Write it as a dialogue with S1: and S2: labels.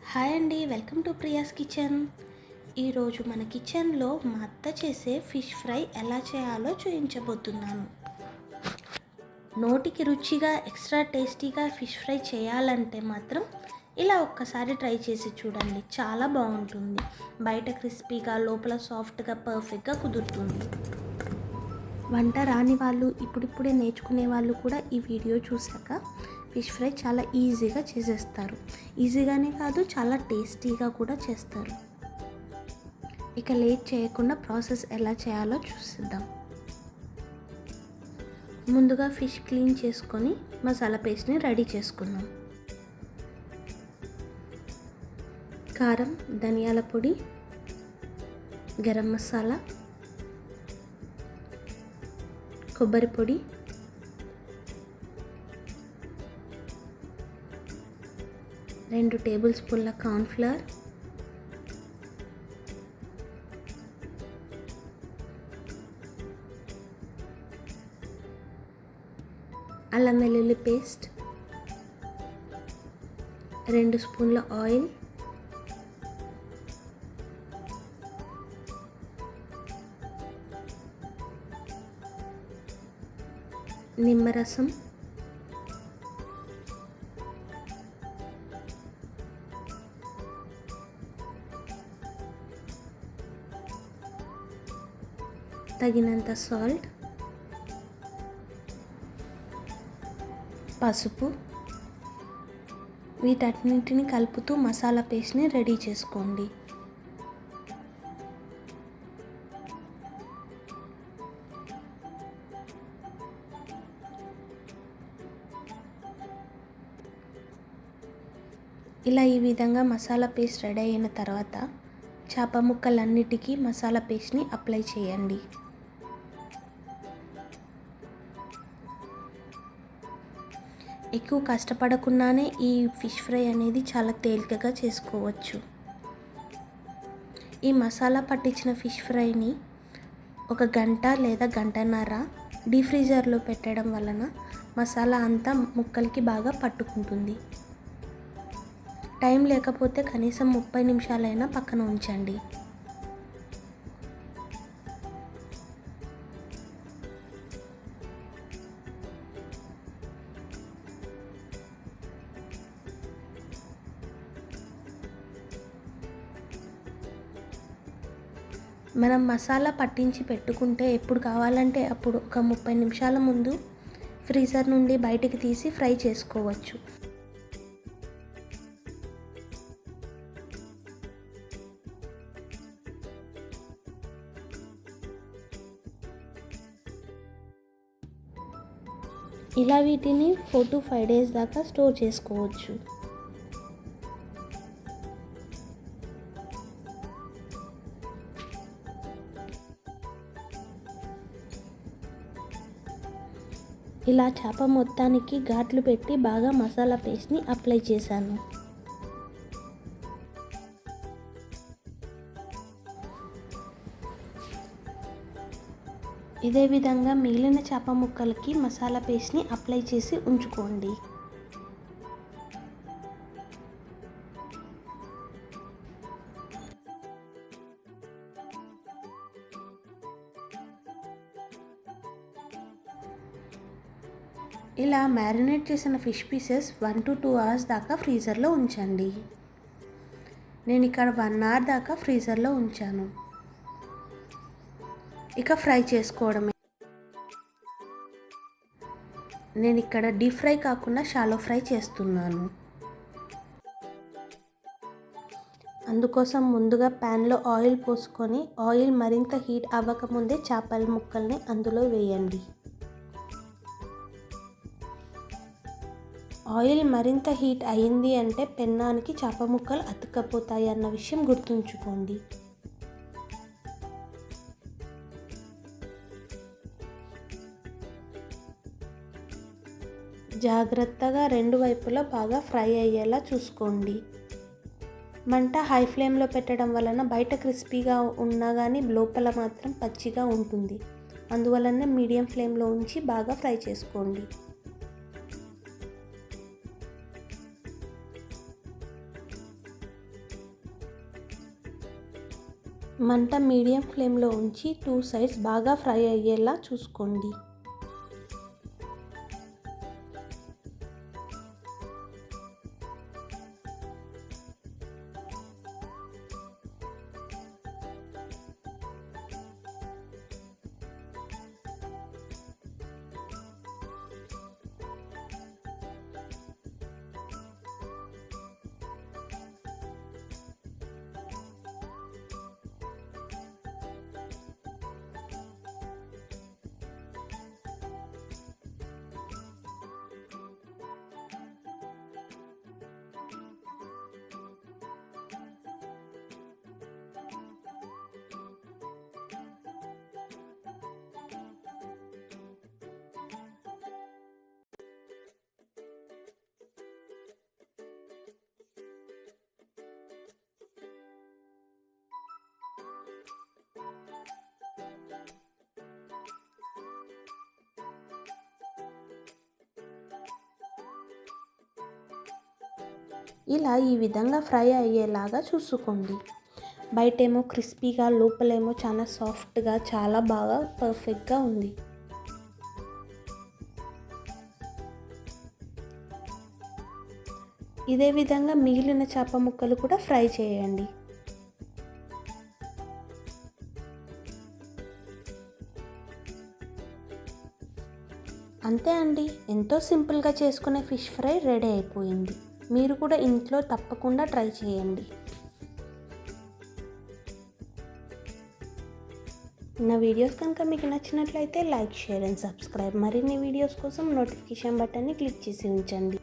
S1: Hi అండి welcome to Priya's kitchen. ఈరోజు మన కిచెన్లో మా అత్త చేసే ఫిష్ ఫ్రై ఎలా చేయాలో చూపించబోతున్నాను నోటికి రుచిగా ఎక్స్ట్రా టేస్టీగా ఫిష్ ఫ్రై చేయాలంటే మాత్రం ఇలా ఒక్కసారి ట్రై చేసి చూడండి చాలా బాగుంటుంది. బయట క్రిస్పీగా లోపల సాఫ్ట్గా పర్ఫెక్ట్గా కుదురుతుంది. వంట రాని వాళ్ళు ఇప్పుడిప్పుడే నేర్చుకునే వాళ్ళు కూడా ఈ వీడియో చూశాక ఫిష్ ఫ్రై చాలా ఈజీగా చేసేస్తారు. ఈజీగానే కాదు చాలా టేస్టీగా కూడా చేస్తారు. ఇక లేట్ చేయకుండా ప్రాసెస్ ఎలా చేయాలో చూసిద్దాం. ముందుగా ఫిష్ క్లీన్ చేసుకొని మసాలా పేస్ట్ని రెడీ చేసుకుందాం. కారం ధనియాల పొడి గరం మసాలా కొబ్బరి పొడి రెండు టేబుల్ స్పూన్ల కార్న్ఫ్లవర్. అల్లం వెల్లుల్లి పేస్ట్. రెండు స్పూన్ల ఆయిల్. నిమ్మరసం. తగినంత సాల్ట్ పసుపు వీటన్నింటిని కలుపుతూ మసాలా పేస్ట్ని రెడీ చేసుకోండి. ఇలా ఈ విధంగా మసాలా పేస్ట్ రెడీ అయిన తర్వాత చేప ముక్కలన్నిటికీ మసాలా పేస్ట్ని అప్లై చేయండి. ఎక్కువ కష్టపడకుండానే ఈ ఫిష్ ఫ్రై అనేది చాలా తేలికగా చేసుకోవచ్చు. ఈ మసాలా పట్టించిన ఫిష్ ఫ్రైని ఒక గంట లేదా గంటన్నర డీ ఫ్రీజర్లో పెట్టడం వలన మసాలా అంతా ముక్కలకి బాగా పట్టుకుంటుంది. టైం లేకపోతే కనీసం ముప్పై నిమిషాలైనా పక్కన ఉంచండి. మనం మసాలా పట్టించి పెట్టుకుంటే ఎప్పుడు కావాలంటే అప్పుడు ఒక ముప్పై నిమిషాల ముందు ఫ్రీజర్ నుండి బయటికి తీసి ఫ్రై చేసుకోవచ్చు. ఇలా వీటిని ఫోర్ టు ఫైవ్ డేస్ దాకా స్టోర్ చేసుకోవచ్చు. ఇలా చేప మొత్తానికి ఘాట్లు పెట్టి బాగా మసాలా పేస్ట్ని అప్లై చేశాను. ఇదే విధంగా మిగిలిన చేప ముక్కలకి మసాలా పేస్ట్ని అప్లై చేసి ఉంచుకోండి. ఇలా మ్యారినేట్ చేసిన fish pieces one to two hours దాకా ఫ్రీజర్లో ఉంచండి. నేను ఇక్కడ వన్ అవర్ దాకా ఫ్రీజర్లో ఉంచాను. ఇక ఫ్రై చేసుకోవడమే. నేను ఇక్కడ డీప్ ఫ్రై కాకుండా షాలో ఫ్రై చేస్తున్నాను. అందుకోసం ముందుగా ప్యాన్లో ఆయిల్ పోసుకొని ఆయిల్ మరింత హీట్ అవ్వకముందే చేపల ముక్కల్ని అందులో వేయండి. ఆయిల్ మరింత హీట్ అయింది అంటే పెన్నానికి చేప ముక్కలు అతుక్కపోతాయి అన్న విషయం గుర్తుంచుకోండి. జాగ్రత్తగా రెండు వైపులా బాగా ఫ్రై అయ్యేలా చూసుకోండి. మంట హై ఫ్లేమ్లో పెట్టడం వలన బయట క్రిస్పీగా ఉన్నా కానీ లోపల మాత్రం పచ్చిగా ఉంటుంది. అందువలన మీడియం ఫ్లేమ్లో ఉంచి బాగా ఫ్రై చేసుకోండి. మంట మీడియం ఫ్లేమ్లో ఉంచి టూ సైడ్స్ బాగా ఫ్రై అయ్యేలా చూసుకోండి. ఇలా ఈ విధంగా ఫ్రై అయ్యేలాగా చూసుకోండి. బయటేమో క్రిస్పీగా లోపలేమో చాలా సాఫ్ట్గా చాలా బాగా పర్ఫెక్ట్గా ఉంది. ఇదే విధంగా మిగిలిన చేప ముక్కలు కూడా ఫ్రై చేయండి. అంతే అండి. ఎంతో సింపుల్గా చేసుకునే ఫిష్ ఫ్రై రెడీ అయిపోయింది. మీరు కూడా ఇంట్లో తప్పకుండా ట్రై చేయండి. నా వీడియోస్ కనుక మీకు నచ్చినట్లయితే లైక్ షేర్ అండ్ సబ్స్క్రైబ్. మరిన్ని వీడియోస్ కోసం నోటిఫికేషన్ బటన్ని క్లిక్ చేసి ఉంచండి.